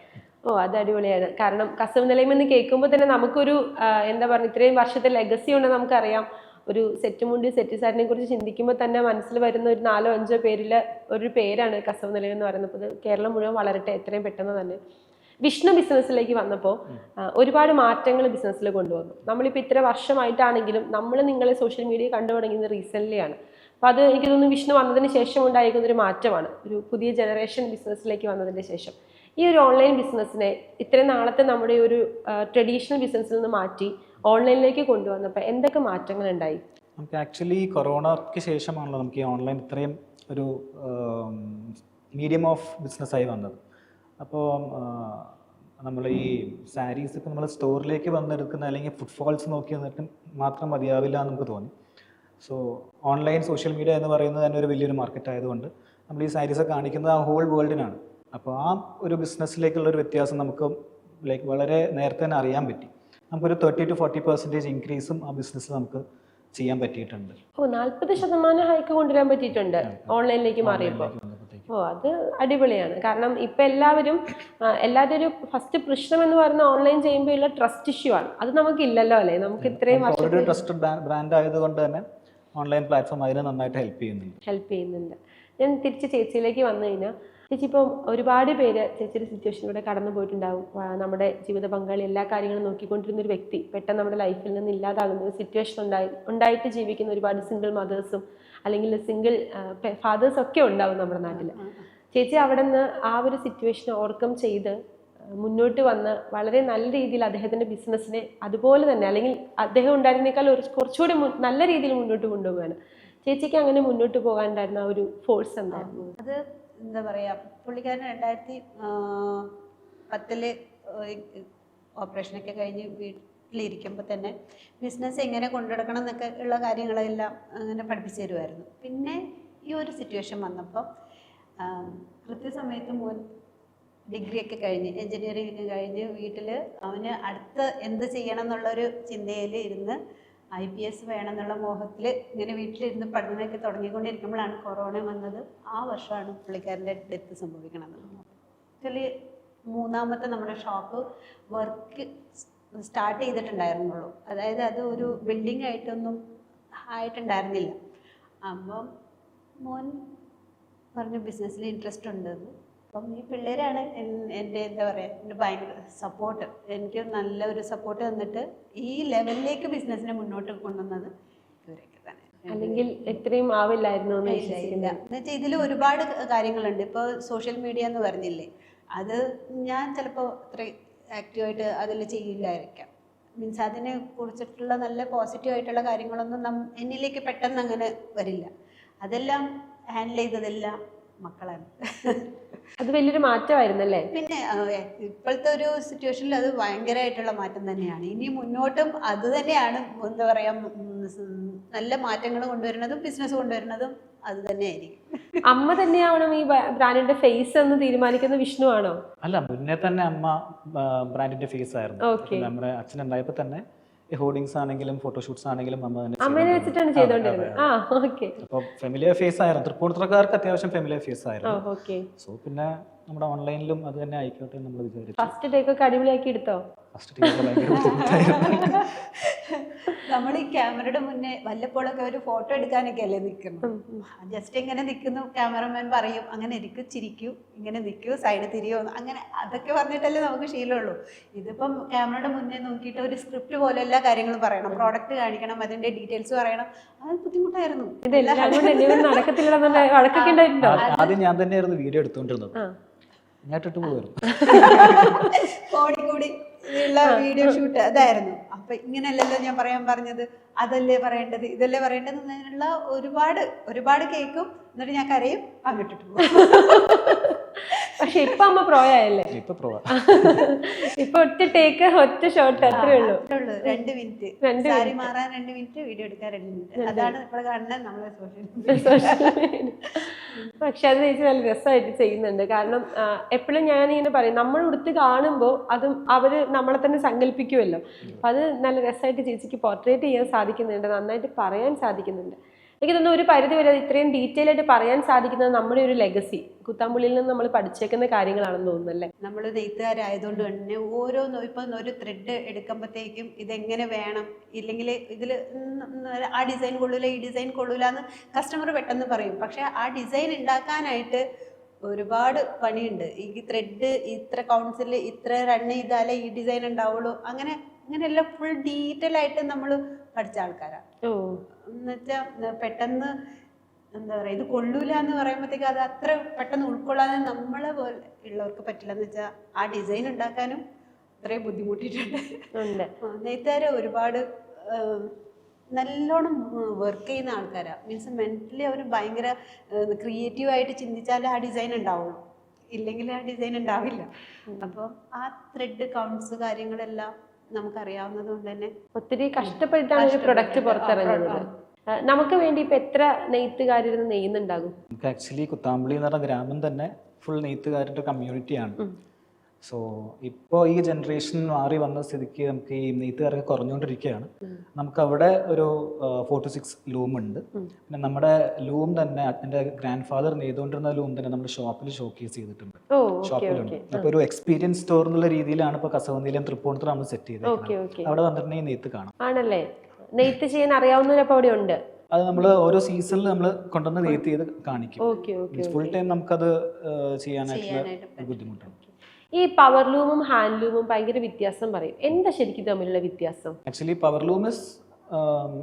ഓ അത് അടിപൊളിയാണ്. കാരണം കസവ് നിലയം എന്ന് കേൾക്കുമ്പോൾ തന്നെ നമുക്കൊരു എന്താ പറയുക ഇത്രയും വർഷത്തെ ലെഗസി ഉണ്ടെന്ന് നമുക്കറിയാം. ഒരു സെറ്റ് മുണ്ടി സെറ്റ് സാരിനെ കുറിച്ച് ചിന്തിക്കുമ്പോൾ തന്നെ മനസ്സിൽ വരുന്ന ഒരു നാലോ അഞ്ചോ പേരിൽ ഒരു പേരാണ് കസവ് നിലയം എന്ന് പറയുന്നത്. കേരളം മുഴുവൻ വളരട്ടെ എത്രയും പെട്ടെന്ന് തന്നെ. വിഷ്ണു ബിസിനസ്സിലേക്ക് വന്നപ്പോൾ ഒരുപാട് മാറ്റങ്ങൾ ബിസിനസ്സിൽ കൊണ്ടുവന്നു. നമ്മളിപ്പോൾ ഇത്ര വർഷമായിട്ടാണെങ്കിലും നമ്മൾ നിങ്ങളെ സോഷ്യൽ മീഡിയ കണ്ടു തുടങ്ങിയത് റീസെന്റ്ലി ആണ്. അപ്പോൾ അത് എനിക്ക് തോന്നുന്നു വിഷ്ണു വന്നതിന് ശേഷം ഉണ്ടായിരിക്കുന്ന ഒരു മാറ്റമാണ്. ഒരു പുതിയ ജനറേഷൻ ബിസിനസ്സിലേക്ക് വന്നതിന് ശേഷം. ഈ ഒരു ഓൺലൈൻ ബിസിനസ്സിനെ ഇത്രയും നാളത്തെ നമ്മുടെ ഒരു ട്രഡീഷണൽ ബിസിനസ്സിൽ നിന്ന് മാറ്റി ഓൺലൈനിലേക്ക് കൊണ്ടുവന്നപ്പോൾ എന്തൊക്കെ മാറ്റങ്ങൾ ഉണ്ടായി? നമുക്ക് ആക്ച്വലി കൊറോണയ്ക്ക് ശേഷമാണല്ലോ നമുക്ക് ഈ ഓൺലൈൻ ഇത്രയും ഒരു മീഡിയം ഓഫ് ബിസിനസ്സായി വന്നത്. അപ്പോൾ നമ്മൾ ഈ സാരീസ് ഇപ്പോൾ നമ്മൾ സ്റ്റോറിലേക്ക് വന്നെടുക്കുന്ന അല്ലെങ്കിൽ ഫുട്ഫോൾസ് നോക്കി വന്നിട്ട് മാത്രം മതിയാവില്ല എന്ന് നമുക്ക് തോന്നി. സോ ഓൺലൈൻ സോഷ്യൽ മീഡിയ എന്ന് പറയുന്നത് തന്നെ ഒരു വലിയൊരു മാർക്കറ്റ് ആയതുകൊണ്ട് നമ്മൾ ഈ സാരീസ് കാണിക്കുന്നത് ആ ഹോൾ വേൾഡിനാണ് അപ്പോൾ ആ ഒരു ബിസിനസ്സിലേക്കുള്ള ഒരു വ്യത്യാസം നമുക്ക് ലൈക്ക് വളരെ നേരത്തെ തന്നെ അറിയാൻ പറ്റി. നമുക്കൊരു തേർട്ടി ടു ഫോർട്ടി പെർസെന്റേജ് ഇൻക്രീസും ആ ബിസിനസ് നമുക്ക് ചെയ്യാൻ പറ്റിയിട്ടുണ്ട്. ഓ നാൽപ്പത് ശതമാനം ഹൈക്ക് കൊണ്ടുവരാൻ പറ്റിയിട്ടുണ്ട്. ഓൺലൈനിലേക്ക് മാറിയപ്പോൾ. ഓ അത് അടിപൊളിയാണ്. കാരണം ഇപ്പം എല്ലാവരും എല്ലാവരും ഒരു ഫസ്റ്റ് പ്രശ്നം എന്ന് പറയുന്ന ഓൺലൈൻ ചെയ്യുമ്പോൾ ഉള്ള ട്രസ്റ്റ് ഇഷ്യൂ ആണ്. അത് നമുക്കില്ലല്ലോ അല്ലേ? നമുക്ക് ഇത്രയും വർഷം ട്രസ്റ്റഡ് ബ്രാൻഡ് ആയതുകൊണ്ട് തന്നെ ഓൺലൈൻ പ്ലാറ്റ്ഫോം അതിന് നന്നായിട്ട് ഹെൽപ്പ് ചെയ്യുന്നുണ്ട്. ഹെൽപ്പ് ചെയ്യുന്നുണ്ട്. ഞാൻ തിരിച്ച് ചേച്ചിയിലേക്ക് വന്നു കഴിഞ്ഞാൽ ചേച്ചി ഇപ്പം ഒരുപാട് പേര് ചേച്ചിയുടെ സിറ്റുവേഷനിലൂടെ കടന്നു പോയിട്ടുണ്ടാവും. നമ്മുടെ ജീവിത പങ്കാളി എല്ലാ കാര്യങ്ങളും നോക്കിക്കൊണ്ടിരുന്ന ഒരു വ്യക്തി പെട്ടെന്ന് നമ്മുടെ ലൈഫിൽ നിന്ന് ഇല്ലാതാകുന്ന ഒരു സിറ്റുവേഷൻ ഉണ്ടായി ഉണ്ടായിട്ട് ജീവിക്കുന്ന ഒരുപാട് സിംഗിൾ മദേഴ്സും അല്ലെങ്കിൽ സിംഗിൾ ഫാദേഴ്സ് ഒക്കെ ഉണ്ടാവും നമ്മുടെ നാട്ടിൽ ചേച്ചി അവിടെ നിന്ന് ആ ഒരു സിറ്റുവേഷൻ ഓവർകം ചെയ്ത് മുന്നോട്ട് വന്ന് വളരെ നല്ല രീതിയിൽ അദ്ദേഹത്തിന്റെ ബിസിനസ്സിനെ അതുപോലെ തന്നെ അല്ലെങ്കിൽ അദ്ദേഹം ഉണ്ടായിരുന്നേക്കാൾ ഒരു കുറച്ചുകൂടി നല്ല രീതിയിൽ മുന്നോട്ട് കൊണ്ടുപോകാണ് ചേച്ചിക്ക് അങ്ങനെ മുന്നോട്ട് പോകാനുണ്ടായിരുന്ന ഒരു ഫോഴ്സ് എന്തായിരുന്നു? അത് എന്താ പറയുക പുള്ളിക്കാരൻ രണ്ടായിരത്തി പത്തിൽ ഓപ്പറേഷനൊക്കെ കഴിഞ്ഞ് വീട്ടിലിരിക്കുമ്പോൾ തന്നെ ബിസിനസ് എങ്ങനെ കൊണ്ടുനടക്കണം എന്നൊക്കെ ഉള്ള കാര്യങ്ങളെല്ലാം അങ്ങനെ പഠിപ്പിച്ചു തരുമായിരുന്നു പിന്നെ ഈ ഒരു സിറ്റുവേഷൻ വന്നപ്പോൾ കൃത്യസമയത്ത് മോൻ ഡിഗ്രിയൊക്കെ കഴിഞ്ഞ് എൻജിനീയറിംഗ് കഴിഞ്ഞ് വീട്ടിൽ അവന് അടുത്ത എന്ത് ചെയ്യണം എന്നുള്ളൊരു ചിന്തയിൽ ഇരുന്ന് ഐ പി എസ് വേണം എന്നുള്ള മോഹത്തിൽ ഇങ്ങനെ വീട്ടിലിരുന്ന് പഠനമൊക്കെ തുടങ്ങിക്കൊണ്ടിരിക്കുമ്പോഴാണ് കൊറോണ വന്നത്. ആ വർഷമാണ് പുള്ളിക്കാരന്റെ ഡെത്ത് സംഭവിക്കണത്. ആക്ച്വലി മൂന്നാമത്തെ നമ്മുടെ ഷോപ്പ് വർക്ക് സ്റ്റാർട്ട് ചെയ്തിട്ടുണ്ടായിരുന്നുള്ളൂ. അതായത് അത് ഒരു ബിൽഡിംഗ് ആയിട്ടൊന്നും ആയിട്ടുണ്ടായിരുന്നില്ല. അപ്പം മോൻ പറഞ്ഞു ബിസിനസ്സിൽ ഇൻട്രസ്റ്റ് ഉണ്ടെന്ന് അപ്പം ഈ പിള്ളേരാണ് എൻ- എന്റെ എന്താ പറയുക എന്റെ ഭയങ്കര സപ്പോർട്ട് എനിക്ക് നല്ല ഒരു സപ്പോർട്ട് തന്നിട്ട് ഈ ലെവലിലേക്ക് ബിസിനസ്സിനെ മുന്നോട്ട് കൊണ്ടുവന്നത് ഇവരൊക്കെ തന്നെ. അല്ലെങ്കിൽ ഇത്രയും ആവില്ലായിരുന്നു എന്ന് വെച്ചാൽ ഇതിൽ ഒരുപാട് കാര്യങ്ങളുണ്ട്. ഇപ്പോൾ സോഷ്യൽ മീഡിയ എന്ന് പറഞ്ഞില്ലേ അത് ഞാൻ ചിലപ്പോൾ അത്ര ആക്റ്റീവായിട്ട് അതിൽ ചെയ്യില്ലായിരിക്കാം മീൻസ് അതിനെ കുറിച്ചിട്ടുള്ള നല്ല പോസിറ്റീവ് ആയിട്ടുള്ള കാര്യങ്ങളൊന്നും നം എന്നിലേക്ക് പെട്ടെന്ന് അങ്ങനെ വരില്ല. അതെല്ലാം ഹാൻഡിൽ ചെയ്തതെല്ലാം മക്കളാണ്. അത് വലിയൊരു മാറ്റമായിരുന്നല്ലേ? പിന്നെ ഇപ്പോഴത്തെ ഒരു സിറ്റുവേഷനിൽ അത് ഭയങ്കരമായിട്ടുള്ള മാറ്റം തന്നെയാണ്. ഇനി മുന്നോട്ടും അത് തന്നെയാണ് എന്താ പറയാ നല്ല മാറ്റങ്ങൾ കൊണ്ടുവരുന്നതും ബിസിനസ് കൊണ്ടുവരുന്നതും അത് തന്നെയായിരിക്കും. അമ്മ തന്നെയാവണം ഈ ബ്രാൻഡിന്റെ ഫേസ് എന്ന് തീരുമാനിക്കുന്ന വിഷ്ണു ആണോ? അല്ല മുന്നേ തന്നെ അമ്മ ബ്രാൻഡിന്റെ ഫേസ് ആയിരുന്നു. Okay. നമ്മുടെ അച്ഛൻ ഉണ്ടായപ്പോ തന്നെ ഹോർഡിങ്സ് ആണെങ്കിലും ഫോട്ടോഷൂട്ട്സ് ആണെങ്കിലും അമ്മ തന്നെ അമ്മേനെ വെച്ചിട്ടാണ് ചെയ്തോണ്ടിരുന്നത് ആ ഓക്കെ അപ്പോൾ ഫെമിലിയർ ഫേസ് ആയിരുന്നു. തൃപ്പൂണിത്തുറക്കാർക്ക് അത്യാവശ്യം ഫെമിലിയർ ഫേസ് ആയിരുന്നു. ഓക്കെ സോ പിന്നെ നമ്മുടെ ഓൺലൈനിലും അത് തന്നെ ആയിക്കോട്ടെ നമ്മൾ വിചാരിച്ചു. ഫസ്റ്റ് ടേക്ക് ഒക്കെ അടിപൊളിയാക്കി എടുത്തോ? ഫസ്റ്റ് ടീച്ചർ ഭയങ്കര ബുദ്ധിമുട്ടായിരുന്നു. നമ്മൾ ഈ ക്യാമറയുടെ മുന്നേ വല്ലപ്പോഴൊക്കെ ഒരു ഫോട്ടോ എടുക്കാനൊക്കെ അല്ലേ നിൽക്കുന്നു. ജസ്റ്റ് ഇങ്ങനെ നിൽക്കുന്നു ക്യാമറമാൻ പറയും അങ്ങനെ ഇരിക്കും ചിരിക്കൂ ഇങ്ങനെ നിൽക്കൂ സൈഡ് തിരിയോ അങ്ങനെ അതൊക്കെ പറഞ്ഞിട്ടല്ലേ നമുക്ക് ശീലമുള്ളൂ. ഇതിപ്പം ക്യാമറയുടെ മുന്നേ നോക്കിയിട്ട് ഒരു സ്ക്രിപ്റ്റ് പോലെ എല്ലാ കാര്യങ്ങളും പറയണം. പ്രോഡക്റ്റ് കാണിക്കണം അതിന്റെ ഡീറ്റെയിൽസ് പറയണം. അത് ബുദ്ധിമുട്ടായിരുന്നു. ഇതെല്ലാം കൊണ്ട് എന്നെ കൊണ്ട് നടക്കത്തില്ലെന്നുള്ള വഴക്കൊക്കെ ഉണ്ടായിട്ടുണ്ടോ? ആ- ഞാൻ തന്നെയായിരുന്നു വീഡിയോ എടുത്തുകൊണ്ടിരുന്നത്. ഞാട്ടിട്ട് പോകുമായിരുന്നു ഫോണിൽ കൂടി ഉള്ള വീഡിയോ ഷൂട്ട് അതായിരുന്നു. അപ്പൊ ഇങ്ങനെയല്ലല്ലോ ഞാൻ പറയാൻ പറഞ്ഞത്. അതല്ലേ പറയേണ്ടത്? ഇതല്ലേ പറയേണ്ടത് എന്നതിനുള്ള ഒരുപാട് ഒരുപാട് കേക്കും. എന്നിട്ട് ഞാൻ കരയും അങ്ങോട്ടിട്ട് പോകും പക്ഷെ ഇപ്പൊ അമ്മ പ്രോയായല്ലേ? ഇപ്പൊ പ്രോ ഇപ്പൊ ഒറ്റ ടേക്ക് ഒറ്റ ഷോട്ട് അത്രേ ഉള്ളൂ. ഉള്ളൂ. രണ്ട് മിനിറ്റ് രണ്ട് സാരി മാറാൻ രണ്ട് മിനിറ്റ് വീഡിയോ എടുക്കാൻ രണ്ട് മിനിറ്റ് അതാണ് ഇപ്പോൾ നമ്മളെ സോഷ്യൽ പക്ഷെ അത് ചേച്ചി നല്ല രസമായിട്ട് ചെയ്യുന്നുണ്ട്. കാരണം എപ്പോഴും ഞാൻ ഇങ്ങനെ പറയും നമ്മൾ ഉടുത്ത് കാണുമ്പോൾ അതും അവർ നമ്മളെ തന്നെ സങ്കല്പിക്കുമല്ലോ അത് നല്ല രസമായിട്ട് ചേച്ചിക്ക് പോർട്രേറ്റ് ചെയ്യാൻ സാധിക്കുന്നുണ്ട് നന്നായിട്ട് പറയാൻ സാധിക്കുന്നുണ്ട്. എനിക്ക് തോന്നുന്നു ഒരു പരിധി വരെ അത് ഇത്രയും ഡീറ്റെയിൽ ആയിട്ട് പറയാൻ സാധിക്കുന്നത് നമ്മുടെ ഒരു ലെഗസി കുത്താമ്പുള്ളിയിൽ നിന്ന് നമ്മൾ പഠിച്ചേക്കുന്ന കാര്യങ്ങളാണെന്ന് തോന്നുന്നല്ലേ നമ്മൾ നെയ്ത്തുകാരായതുകൊണ്ട് തന്നെ ഓരോ ഇപ്പം ഒരു ത്രെഡ് എടുക്കുമ്പോഴത്തേക്കും ഇതെങ്ങനെ വേണം? ഇല്ലെങ്കിൽ ഇതിൽ ആ ഡിസൈൻ കൊള്ളൂല ഈ ഡിസൈൻ കൊള്ളൂല എന്ന് കസ്റ്റമർ പെട്ടെന്ന് പറയും. പക്ഷേ ആ ഡിസൈൻ ഉണ്ടാക്കാനായിട്ട് ഒരുപാട് പണിയുണ്ട്. ഈ ത്രെഡ് ഇത്ര കൗൺസിൽ ഇത്ര റൺ ചെയ്താലേ ഈ ഡിസൈൻ ഉണ്ടാവുള്ളൂ. അങ്ങനെ അങ്ങനെയെല്ലാം ഫുൾ ഡീറ്റെയിൽ ആയിട്ട് നമ്മൾ പഠിച്ച ആൾക്കാരാണ് ഓ. എന്നുവെച്ചാൽ പെട്ടെന്ന് എന്താ പറയുക ഇത് കൊള്ളൂല എന്ന് പറയുമ്പോഴത്തേക്ക് അത് അത്ര പെട്ടെന്ന് ഉൾക്കൊള്ളാൻ നമ്മളെ പോലെ ഉള്ളവർക്ക് പറ്റില്ല എന്ന് വെച്ചാൽ ആ ഡിസൈൻ ഉണ്ടാക്കാനും അത്രയും ബുദ്ധിമുട്ടിയിട്ടുണ്ട്. നെയ്ത്താരെ ഒരുപാട് നല്ലോണം വർക്ക് ചെയ്യുന്ന ആൾക്കാരാ. മീൻസ് മെന്റലി അവർ ഭയങ്കര ക്രിയേറ്റീവായിട്ട് ചിന്തിച്ചാലേ ആ ഡിസൈൻ ഉണ്ടാവുള്ളൂ. ഇല്ലെങ്കിൽ ആ ഡിസൈൻ ഉണ്ടാവില്ല. അപ്പോൾ ആ ത്രെഡ് കൗണ്ട്സ് കാര്യങ്ങളെല്ലാം നമുക്കറിയാവുന്നത് കൊണ്ട് തന്നെ ഒത്തിരി കഷ്ടപ്പെട്ടിട്ടാണ് ഒരു പ്രൊഡക്റ്റ് പുറത്തിറങ്ങുന്നത്. നമുക്ക് വേണ്ടി ഇപ്പൊ എത്ര നെയ്ത്തുകാരിരുന്ന് നെയ്യുന്നുണ്ടാകും? നമുക്ക് ആക്ച്വലി കുത്താമ്പളി എന്ന് പറഞ്ഞ ഗ്രാമം തന്നെ ഫുൾ നെയ്ത്തുകാരുടെ കമ്മ്യൂണിറ്റിയാണ് സോ ഇപ്പോൾ ഈ ജനറേഷൻ മാറി വന്ന സ്ഥിതിക്ക് നമുക്ക് ഈ നെയ്ത്തുകാരൊക്കെ കുറഞ്ഞുകൊണ്ടിരിക്കുകയാണ്. നമുക്ക് അവിടെ ഒരു ഫോർ ടു സിക്സ് ലൂം ഉണ്ട്. പിന്നെ നമ്മുടെ ലൂം തന്നെ എന്റെ ഗ്രാൻഡ് ഫാദർ നെയ്തുകൊണ്ടിരുന്ന ലൂം തന്നെ നമ്മുടെ ഷോപ്പിൽ ഷോക്കേസ് ചെയ്തിട്ടുണ്ട്. ഷോപ്പിലുണ്ട് അപ്പോൾ ഒരു എക്സ്പീരിയൻസ് സ്റ്റോർ എന്നുള്ള രീതിയിലാണ് ഇപ്പോൾ കസവന്തിയിലും തൃപ്പൂണിത്തുറ നമ്മൾ സെറ്റ് ചെയ്തത് അവിടെ വന്നിട്ട് അവിടെ വന്നിട്ടുണ്ടെങ്കിൽ നെയ്ത്ത് കാണാം. ആണല്ലേ? നെയ്ത്ത് ചെയ്യാൻ അറിയാവുന്നവരപ്പോൾ അവിടെ ഉണ്ട്. അത് നമ്മൾ ഓരോ സീസണിൽ നമ്മൾ കൊണ്ടുവന്ന് നെയ്ത്ത് ചെയ്ത് കാണിക്കും. ഫുൾ ടൈം നമുക്കത് ചെയ്യാനായിട്ടുള്ള ബുദ്ധിമുട്ടുണ്ട് ബുദ്ധിമുട്ടാണ്. ഈ പവർ ലൂമും ഹാൻഡ് ലൂമും ഭയങ്കര വ്യത്യാസം പറയും. എന്താ ശരിക്കും തമ്മിലുള്ള വ്യത്യാസം? Actually power loom is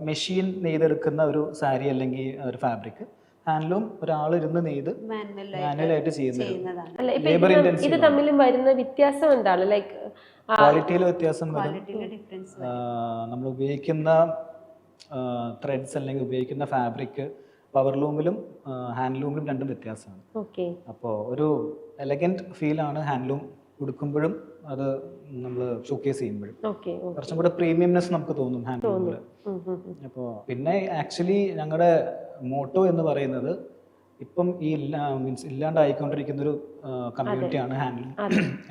machine നെയ്തെടുക്കുന്ന ഒരു സാരി അല്ലെങ്കിൽ ഒരു ഫാബ്രിക് ഹാൻഡ്ലൂം ഒരാൾ ഇരുന്ന് നെയ്ത് മാനുവലായിട്ട് ചെയ്യുന്നത്. ചെയ്യുന്നതാണ്. അല്ല ഇപ്പൊ ഇത് തമ്മിലും വരുന്ന വ്യത്യാസം എന്താണ്? ലൈക്ക് ക്വാളിറ്റിയിൽ വ്യത്യാസം വരും. നമ്മൾ ഉപയോഗിക്കുന്ന ത്രെഡ്സ് അല്ലെങ്കിൽ ഉപയോഗിക്കുന്ന ഫാബ്രിക് പവർ ലൂമിലും ഹാൻഡ്ലൂമിലും രണ്ടും വ്യത്യാസമാണ്. ഓക്കെ അപ്പോൾ ഒരു എലഗന്റ് ഫീലാണ് ഹാൻഡ്ലൂം ഉടുക്കുമ്പോഴും അത് നമ്മൾ ഷോക്കേസ് ചെയ്യുമ്പോഴും. കുറച്ചും കൂടെ പ്രീമിയംനെസ് നമുക്ക് തോന്നും ഹാൻഡ്ലൂമിൽ അപ്പോൾ പിന്നെ ആക്ച്വലി ഞങ്ങളുടെ മോട്ടോ എന്ന് പറയുന്നത് ഇപ്പം ഈ മീൻസ് ഇല്ലാണ്ടായിക്കൊണ്ടിരിക്കുന്ന ഒരു കമ്മ്യൂണിറ്റിയാണ് ഹാൻഡ്ലൂം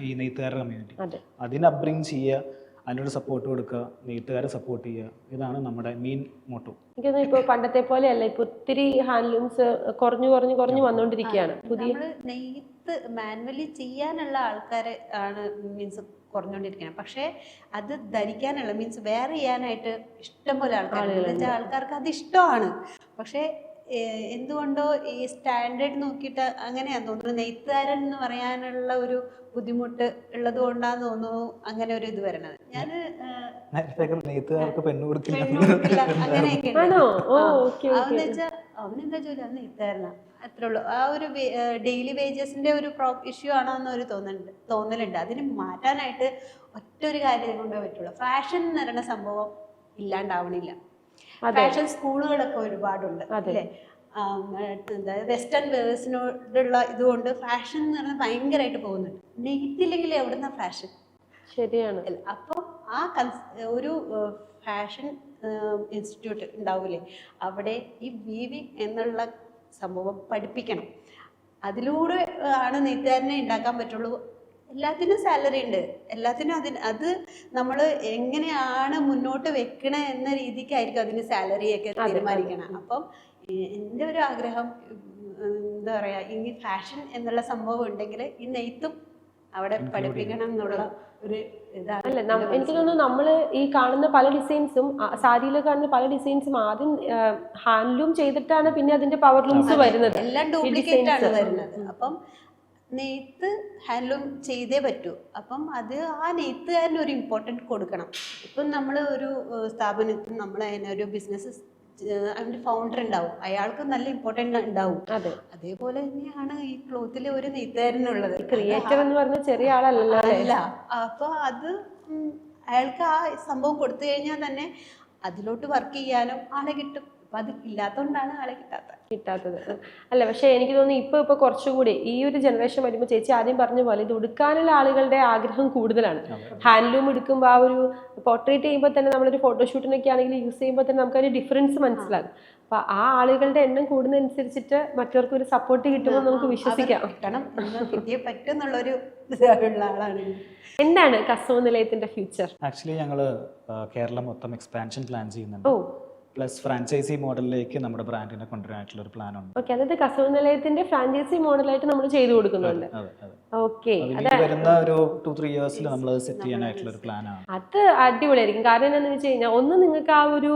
ഈ നെയ്ത്തുകാരുടെ കമ്മ്യൂണിറ്റി അതിനെ അപ്ബ്രിങ് ചെയ്യുക അതിനോട് സപ്പോർട്ട് കൊടുക്കുക നെയ്ത്തുകാരെ സപ്പോർട്ട് ചെയ്യുക. ഇതാണ് നമ്മുടെ മെയിൻ മോട്ടോ എനിക്ക് ഇപ്പൊ പണ്ടത്തെ പോലെയല്ല ഇപ്പൊ ഒത്തിരി ഹാൻഡ്ലൂംസ് കുറഞ്ഞു കുറഞ്ഞു കുറഞ്ഞു വന്നുകൊണ്ടിരിക്കുകയാണ് പുതിയ നമ്മൾ നെയ്ത്ത് മാനുവലി ചെയ്യാനുള്ള ആൾക്കാരെ ആണ് മീൻസ് കുറഞ്ഞുകൊണ്ടിരിക്കുന്നത് പക്ഷേ അത് ധരിക്കാനുള്ള മീൻസ് വെയർ ചെയ്യാനായിട്ട് ഇഷ്ടംപോലെ ആൾക്കാരുണ്ട്. ആൾക്കാർക്ക് അത് ഇഷ്ടമാണ്. പക്ഷേ എന്തുകൊണ്ടോ ഈ സ്റ്റാൻഡേർഡ് നോക്കിയിട്ട് അങ്ങനെയാന്ന് തോന്നുന്നു. നെയ്ത്തുകാരൻ എന്ന് പറയാനുള്ള ഒരു ബുദ്ധിമുട്ട് ഉള്ളത് കൊണ്ടാന്ന് തോന്നുന്നു അങ്ങനെ ഒരു ഇത് വരണത് ഞാൻ നെയ്ത്തുകാർക്ക് പെണ്ണ് കൊടുക്കില്ല. അങ്ങനെയൊക്കെ അവന്ന് വെച്ചാൽ അവനെന്താ ജോലി? അവൻ ഇത്തായിരുന്ന അത്രേ ഉള്ളൂ. ആ ഒരു ഡെയിലി വേജസിന്റെ ഒരു പ്രോ ഇഷ്യൂ ആണോ എന്നൊരു തോന്നുന്നുണ്ട് തോന്നലുണ്ട്. അതിന് മാറ്റാനായിട്ട് ഒറ്റ ഒരു കാര്യം കൊണ്ടേ പറ്റുള്ളൂ. ഫാഷൻ എന്ന് പറയുന്ന സംഭവം ഇല്ലാണ്ടാവണില്ല. ഫാഷൻ സ്കൂളുകളൊക്കെ ഒരുപാടുണ്ട് അല്ലേ? വെസ്റ്റേൺ വേഴ്സിനോടുള്ള ഇതുകൊണ്ട് ഫാഷൻ എന്ന് പറയുന്നത് ഭയങ്കരമായിട്ട് പോകുന്നുണ്ട്. നെയ്ത്തില്ലെങ്കിൽ എവിടുന്ന ഫാഷൻ ശരിയാണ്. അപ്പോൾ ആ കൺസ് ഒരു ഫാഷൻ ഇൻസ്റ്റിറ്റ്യൂട്ട് ഉണ്ടാവില്ലേ അവിടെ ഈ വീവിങ് എന്നുള്ള സംഭവം പഠിപ്പിക്കണം. അതിലൂടെ ആണ് നെയ്ത്തുകാരനെ ഉണ്ടാക്കാൻ പറ്റുള്ളൂ എല്ലാത്തിനും സാലറി ഉണ്ട്. എല്ലാത്തിനും അതിന് അത് നമ്മൾ എങ്ങനെയാണ് മുന്നോട്ട് വെക്കണേ എന്ന രീതിക്കായിരിക്കും അതിന് സാലറിയൊക്കെ തീരുമാനിക്കണം. അപ്പം എന്റെ ഒരു ആഗ്രഹം എന്താ പറയുക ഈ ഫാഷൻ എന്നുള്ള സംഭവം ഉണ്ടെങ്കിൽ ഈ നെയ്ത്തും അവിടെ പഠിപ്പിക്കണം എന്നുള്ള ഒരു ഇതാണ് അല്ല എനിക്ക് തോന്നുന്നു നമ്മൾ ഈ കാണുന്ന പല ഡിസൈൻസും സാരിയിൽ കാണുന്ന പല ഡിസൈൻസും ആദ്യം ഹാൻഡ്ലൂം ചെയ്തിട്ടാണ് പിന്നെ അതിന്റെ പവർ ലൂംസ് വരുന്നത്. എല്ലാം ഡ്യൂപ്ലിക്കേറ്റ് ആണ് വരുന്നത്. അപ്പം നെയ്ത്ത് ഹാൻഡ്ലൂം ചെയ്തേ പറ്റൂ. അപ്പം അത് ആ നെയ്ത്തുകാരന് ഒരു ഇമ്പോർട്ടന്റ് കൊടുക്കണം. ഇപ്പം നമ്മൾ ഒരു സ്ഥാപനത്തിൽ നമ്മൾ അതിനെ ഒരു ബിസിനസ് അതിന്റെ ഫൗണ്ടർ ഉണ്ടാവും. അയാൾക്ക് നല്ല ഇമ്പോർട്ടന്റ് ഉണ്ടാവും. അതെ. അതേപോലെ തന്നെയാണ് ഈ ക്ലോത്തിൽ ഒരു നെയ്ത്തുകാരനുള്ളത് ക്രിയേറ്റർ എന്ന് പറഞ്ഞ ചെറിയ ആളല്ലല്ലോ അല്ല? അപ്പോൾ അത് അയാൾക്ക് ആ സംഭവം കൊടുത്തു കഴിഞ്ഞാൽ തന്നെ അതിലോട്ട് വർക്ക് ചെയ്യാനും ആളെ കിട്ടും. അപ്പം അത് ഇല്ലാത്തതുകൊണ്ടാണ് ആളെ കിട്ടാത്തത്. കിട്ടാത്തത്. അല്ല പക്ഷെ എനിക്ക് തോന്നുന്നു ഇപ്പൊ ഇപ്പൊ കുറച്ചുകൂടി ഈ ഒരു ജനറേഷൻ വരുമ്പോൾ ചേച്ചി ആദ്യം പറഞ്ഞ പോലെ ഇത് ഉടുക്കാനുള്ള ആളുകളുടെ ആഗ്രഹം കൂടുതലാണ്. ഹാൻഡ്ലൂം എടുക്കുമ്പോൾ ആ ഒരു പോർട്രേറ്റ് ചെയ്യുമ്പോൾ തന്നെ നമ്മളൊരു ഫോട്ടോഷൂട്ടിനൊക്കെ ആണെങ്കിൽ യൂസ് ചെയ്യുമ്പോൾ തന്നെ നമുക്ക് അതിന് ഡിഫറൻസ് മനസ്സിലാകും. അപ്പൊ ആ ആളുകളുടെ എണ്ണം കൂടുന്നതനുസരിച്ചിട്ട് മറ്റവർക്ക് ഒരു സപ്പോർട്ട് കിട്ടുമ്പോൾ നമുക്ക് വിശ്വസിക്കാം. കിട്ടണം. കിട്ടിയേ ആളാണ്. എന്താണ് കസവ നിലയത്തിന്റെ ഫ്യൂച്ചർ ആക്ച്വലി ഞങ്ങൾ കേരളം മൊത്തം എക്സ്പാൻഷൻ പ്ലാൻ ചെയ്യുന്നുണ്ട്. ഓ. പ്ലസ് ഫ്രാഞ്ചൈസി മോഡലിലേക്ക് നമ്മുടെ ബ്രാൻഡിനെ കൊണ്ടുവരാനായിട്ടുള്ള ഒരു പ്ലാൻ ഉണ്ട്. ഓക്കെ അതായത് കസവ് നിലയത്തിന്റെ ഫ്രാഞ്ചൈസി മോഡലായിട്ട് നമ്മൾ ചെയ്തു കൊടുക്കുന്നുണ്ട്. ഓക്കെ വരുന്ന ഒരു ടു ത്രീ ഇയേഴ്സിൽ നമ്മൾ സെറ്റ് ചെയ്യാനായിട്ടുള്ള ഒരു പ്ലാനാണ് അത് അടിപൊളിയായിരിക്കും. കാരണം എന്താണെന്ന് വെച്ച് കഴിഞ്ഞാൽ ഒന്ന് നിങ്ങൾക്ക് ആ ഒരു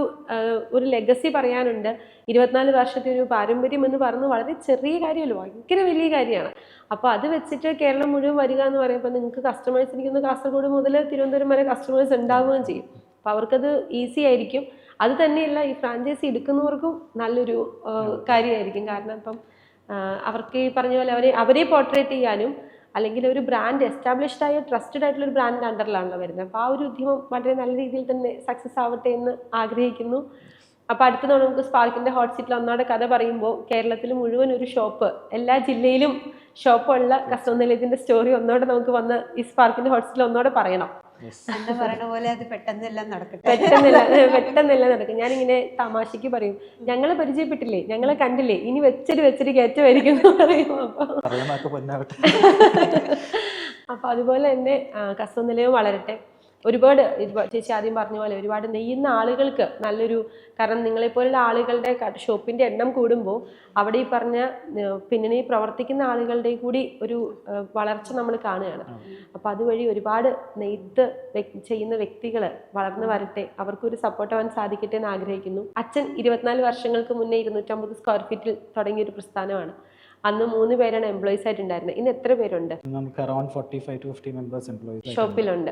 ഒരു ലെഗസി പറയാനുണ്ട്. ഇരുപത്തിനാല് വർഷത്തെ ഒരു പാരമ്പര്യം എന്ന് പറയുന്നത് വളരെ ചെറിയ കാര്യമല്ല ഭയങ്കര വലിയ കാര്യമാണ്. അപ്പോൾ അത് വെച്ചിട്ട് കേരളം മുഴുവൻ വരിക എന്ന് പറയുമ്പോൾ നിങ്ങൾക്ക് കസ്റ്റമേഴ്സ് ഇരിക്കുന്ന കാസർഗോഡ് മുതൽ തിരുവനന്തപുരം വരെ കസ്റ്റമേഴ്സ് ഉണ്ടാവുകയും ചെയ്യും. അപ്പോൾ അവർക്കത് ഈസി ആയിരിക്കും. അത് തന്നെയല്ല ഈ ഫ്രാഞ്ചൈസി എടുക്കുന്നവർക്കും നല്ലൊരു കാര്യമായിരിക്കും. കാരണം ഇപ്പം അവർക്ക് ഈ പറഞ്ഞ പോലെ അവരെ അവരെ പോർട്രേറ്റ് ചെയ്യാനും അല്ലെങ്കിൽ ഒരു ബ്രാൻഡ് എസ്റ്റാബ്ലിഷ്ഡ് ആയ ട്രസ്റ്റഡ് ആയിട്ടുള്ള ഒരു ബ്രാൻഡ് അണ്ടറിലാണല്ലോ വരുന്നത്. അപ്പോൾ ആ ഒരു ഉദ്യമം വളരെ നല്ല രീതിയിൽ തന്നെ സക്സസ് ആവട്ടെ എന്ന് ആഗ്രഹിക്കുന്നു. അപ്പോൾ അടുത്ത തവണ നമുക്ക് സ്പാർക്കിന്റെ ഹോട്ട് സീറ്റിൽ ഒന്നാടെ കഥ പറയുമ്പോൾ കേരളത്തിൽ മുഴുവൻ ഒരു ഷോപ്പ് എല്ലാ ജില്ലയിലും ഷോപ്പുള്ള കസ്റ്റമർ നിലയത്തിന്റെ സ്റ്റോറി ഒന്നോടെ നമുക്ക് വന്ന് ഈ സ്പാർക്കിന്റെ ഹോട്ട് സീറ്റിൽ ഒന്നോടെ പറയണം. എന്താ പറയണ പോലെ അത് പെട്ടെന്നെല്ലാം നടക്കട്ടെ. പെട്ടെന്നില്ല പെട്ടെന്നില്ല നടക്കും. ഞാനിങ്ങനെ തമാശക്ക് പറയും ഞങ്ങളെ പരിചയപ്പെട്ടില്ലേ? ഞങ്ങളെ കണ്ടില്ലേ? ഇനി വെച്ചിട്ട് വെച്ചിട്ട് കയറ്റമായിരിക്കും എന്ന് പറയും. പൊന്നാവട്ടെ. അപ്പോൾ അതുപോലെ തന്നെ കസ്റ്റമർ നിലയം വളരട്ടെ. ഒരുപാട് ചേച്ചി ആദ്യം പറഞ്ഞ പോലെ ഒരുപാട് നെയ്യുന്ന ആളുകൾക്ക് നല്ലൊരു കാരണം നിങ്ങളെപ്പോലുള്ള ആളുകളുടെ ഷോപ്പിന്റെ എണ്ണം കൂടുമ്പോൾ അവിടെ ഈ പറഞ്ഞ പിന്നണി പ്രവർത്തിക്കുന്ന ആളുകളുടെ കൂടി ഒരു വളർച്ച നമ്മൾ കാണുകയാണ്. അപ്പോൾ അതുവഴി ഒരുപാട് നെയ്ത്ത് ചെയ്യുന്ന വ്യക്തികൾ വളർന്നു വരട്ടെ അവർക്കൊരു സപ്പോർട്ട് ആവാൻ സാധിക്കട്ടെ എന്ന് ആഗ്രഹിക്കുന്നു. അച്ഛൻ ഇരുപത്തിനാല് വർഷങ്ങൾക്ക് മുന്നേ ഇരുന്നൂറ്റമ്പത് സ്ക്വയർ ഫീറ്റിൽ തുടങ്ങിയ ഒരു പ്രസ്ഥാനമാണ്. അന്ന് മൂന്ന് പേരാണ് എംപ്ലോയീസ് ആയിട്ടുണ്ടായിരുന്നത്. ഇന്ന് എത്ര പേരുണ്ട്? നമുക്ക് around forty five to fifty members employees ഷോപ്പിലുണ്ട്.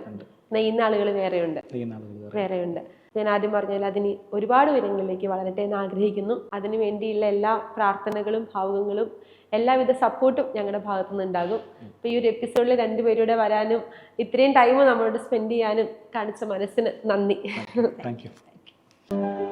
നെയ്യുന്ന ആളുകൾ വേറെയുണ്ട്. വേറെയുണ്ട്. ഞാൻ ആദ്യം പറഞ്ഞാൽ അതിന് ഒരുപാട് ഉയരങ്ങളിലേക്ക് വളരട്ടെ എന്ന് ആഗ്രഹിക്കുന്നു. അതിനു വേണ്ടിയുള്ള എല്ലാ പ്രാർത്ഥനകളും ഭാവുകങ്ങളും എല്ലാവിധ സപ്പോർട്ടും ഞങ്ങളുടെ ഭാഗത്തു നിന്നുണ്ടാകും അപ്പോൾ ഈ ഒരു എപ്പിസോഡിൽ രണ്ടുപേരുടെ വരാനും ഇത്രയും ടൈം നമ്മളോട് സ്പെൻഡ് ചെയ്യാനും കാണിച്ച മനസ്സിന് നന്ദി. Thank you